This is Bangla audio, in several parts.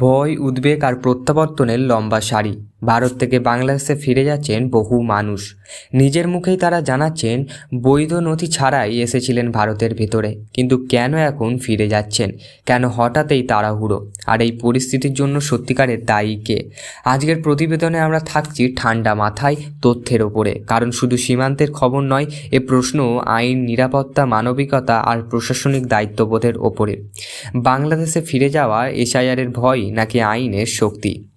ভয় উদ্বেগ আর প্রত্যাবর্তনের লম্বা সারি। ভারত থেকে বাংলাদেশে ফিরে যাচ্ছেন বহু মানুষ। নিজের মুখেই তারা জানাচ্ছেন, বৈধ নথি ছাড়াই এসেছিলেন ভারতের ভেতরে। কিন্তু কেন এখন ফিরে যাচ্ছেন? কেন হঠাৎই তাড়াহুড়ো? আর এই পরিস্থিতির জন্য সত্যিকারের দায়ী কে? আজকের প্রতিবেদনে আমরা থাকছি ঠান্ডা মাথায় তথ্যের ওপরে। কারণ শুধু সীমান্তের খবর নয়, এ প্রশ্ন আইন, নিরাপত্তা, মানবিকতা আর প্রশাসনিক দায়িত্ববোধের ওপরে। বাংলাদেশে ফিরে যাওয়া এসআইআরের ভয় নাকি আইনের শক্তি?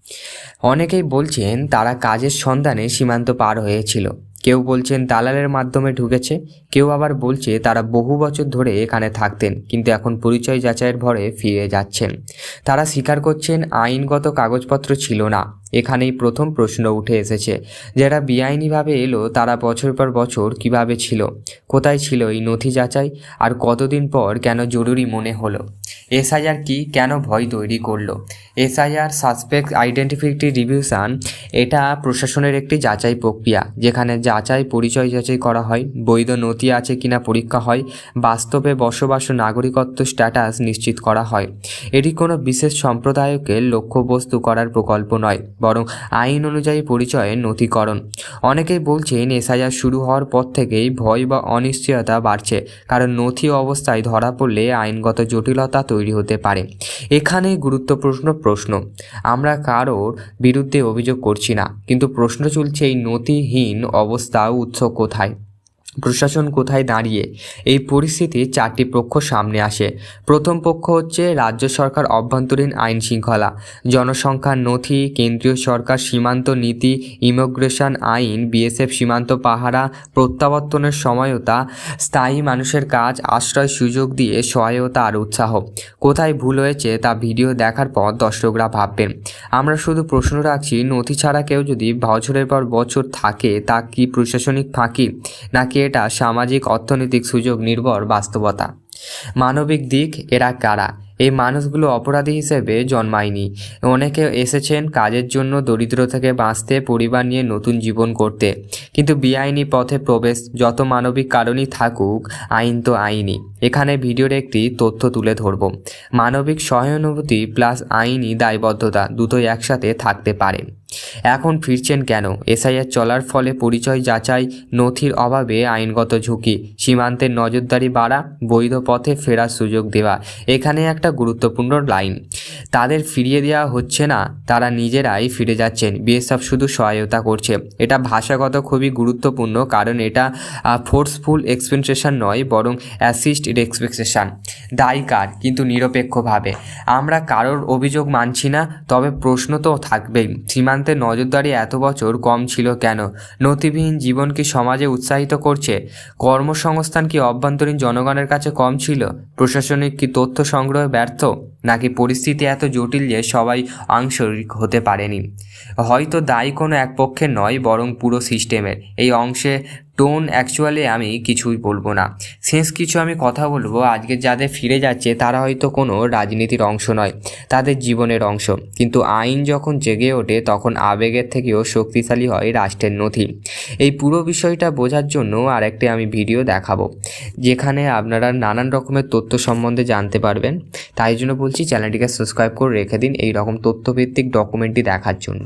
অনেকেই বলছেন তারা কাজের সন্ধানে সীমান্ত পার হয়েছিল। কেউ বলছেন দালালের মাধ্যমে ঢুকেছে, কেউ আবার বলছে তারা বহু বছর ধরে এখানে থাকতেন, কিন্তু এখন পরিচয় যাচাইয়ের ভরে ফিরে যাচ্ছেন। তারা স্বীকার করছেন আইনগত কাগজপত্র ছিল না। এখানেই প্রথম প্রশ্ন উঠে এসেছে। যারা বেআইনিভাবে এলো, তারা বছর পর বছর কীভাবে ছিল? কোথায় ছিল এই নথি যাচাই? আর কতদিন পর কেন জরুরি মনে হলো? এসআইআর কি কেন ভয় তৈরি করল? এসআইআর সাসপেক্ট আইডেন্টিফিটি রিভিউশন, এটা প্রশাসনের একটি যাচাই প্রক্রিয়া, যেখানে যাচাই পরিচয় যাচাই করা হয়, বৈধ নথি আছে কিনা পরীক্ষা হয়, বাস্তবে বসবাস ও নাগরিকত্ব স্ট্যাটাস নিশ্চিত করা হয়। এটি কোনো বিশেষ সম্প্রদায়কে লক্ষ্যবস্তু করার প্রকল্প নয় বরং আইন অনুযায়ী পরিচয়ের নথিকরণ। অনেকেই বলছেন, এসআইআর শুরু হওয়ার পর থেকেই ভয় বা অনিশ্চয়তা বাড়ছে, কারণ নথি অবস্থায় ধরা পড়লে আইনগত জটিলতা তৈরি হতে পারে। এখানে গুরুত্বপূর্ণ প্রশ্ন, আমরা কারোর বিরুদ্ধে অভিযোগ করছি না, কিন্তু প্রশ্ন চলছে এই নথিহীন অবস্থা উৎস কোথায়? প্রশাসন কোথায় দাঁড়িয়ে? এই পরিস্থিতি চারটি পক্ষ সামনে আসে। প্রথম পক্ষ হচ্ছে রাজ্য সরকার অভ্যন্তরীণ আইন শৃঙ্খলা। জনসংখ্যার নথি, কেন্দ্রীয় সরকার সীমান্ত নীতি, ইমিগ্রেশন আইন, বিএসএফ সীমান্ত পাহারা, প্রত্যাবর্তনের সময়তা, স্থায়ী মানুষের কাজ, আশ্রয় সুযোগ দিয়ে সহায়তা আর উৎসাহ। কোথায় ভুল হয়েছে তা ভিডিও দেখার পর দর্শকরা ভাববেন। আমরা শুধু প্রশ্ন রাখছি, নথি ছাড়া কেউ যদি বছরের পর বছর থাকে, তা কি প্রশাসনিক ফাঁকি? নাকি এটা সামাজিক অর্থনৈতিক সুযোগ নির্ভর বাস্তবতা। মানবিক দিক এরা কারা? এই মানুষগুলো অপরাধী হিসেবে জন্মায়নি। অনেকে এসেছেন কাজের জন্য দরিদ্র থেকে বাঁচতে, পরিবার নিয়ে নতুন জীবন করতে। কিন্তু বেআইনি পথে প্রবেশ যত মানবিক কারণই থাকুক, আইন তো আইনই। এখানে ভিডিওর একটি তথ্য তুলে ধরব। মানবিক সহানুভূতি প্লাস আইনি দায়বদ্ধতা দুটোই একসাথে থাকতে পারে। এখন ফিরছেন কেন? এসআইআর চলার ফলে পরিচয় যাচাই নথির অভাবে আইনগত ঝুঁকি। সীমান্তের নজরদারি বাড়া বৈধ পথে ফেরার সুযোগ দেওয়া। এখানে একটা গুরুত্বপূর্ণ লাইন। তাদের ফিরিয়ে দেওয়া হচ্ছে না, তারা নিজেরাই ফিরে যাচ্ছেন। বিএসএফ শুধু সহায়তা করছে। এটা ভাষাগত খুবই গুরুত্বপূর্ণ, কারণ এটা ফোর্সফুল এক্সপেনসেশন নয়, বরং অ্যাসিস্ট এক্সপেকটেশন দায়ী কার? কিন্তু নিরপেক্ষভাবে। আমরা কারোর অভিযোগ মানছি না, তবে প্রশ্ন তো থাকবেই। সীমান্তে নজরদারি এত বছর কম ছিল কেন? নথিবিহীন জীবন কি সমাজে উৎসাহিত করছে? কর্মসংস্থান কি অভ্যন্তরীণ জনগণের কাছে কম ছিল? প্রশাসনিক কি তথ্য সংগ্রহে ব্যর্থ? নাকি পরিস্থিতি এত জটিল যে সবাই আংশরিক হতে পারেনি। হয়তো দায়ী কোনো এক পক্ষে নয়, বরং পুরো সিস্টেমের। এই অংশে টোন অ্যাকচুয়ালি আমি কিছুই বলব না। শেষ কিছু আমি কথা বলব, আজকে যাদের ফিরে যাচ্ছে, তারা হয়তো কোনো রাজনীতির অংশ নয়, তাদের জীবনের অংশ। কিন্তু আইন যখন জেগে ওঠে, তখন আবেগের থেকেও শক্তিশালী হয় রাষ্ট্রের নথি। এই পুরো বিষয়টা বোঝার জন্য আরেকটি আমি ভিডিও দেখাবো, যেখানে আপনারা নানান রকমের তথ্য সম্বন্ধে জানতে পারবেন। তাই জন্য বলছি, চ্যানেলটিকে সাবস্ক্রাইব করে রেখে দিন এই রকম তথ্যভিত্তিক ডকুমেন্টটি দেখার জন্য।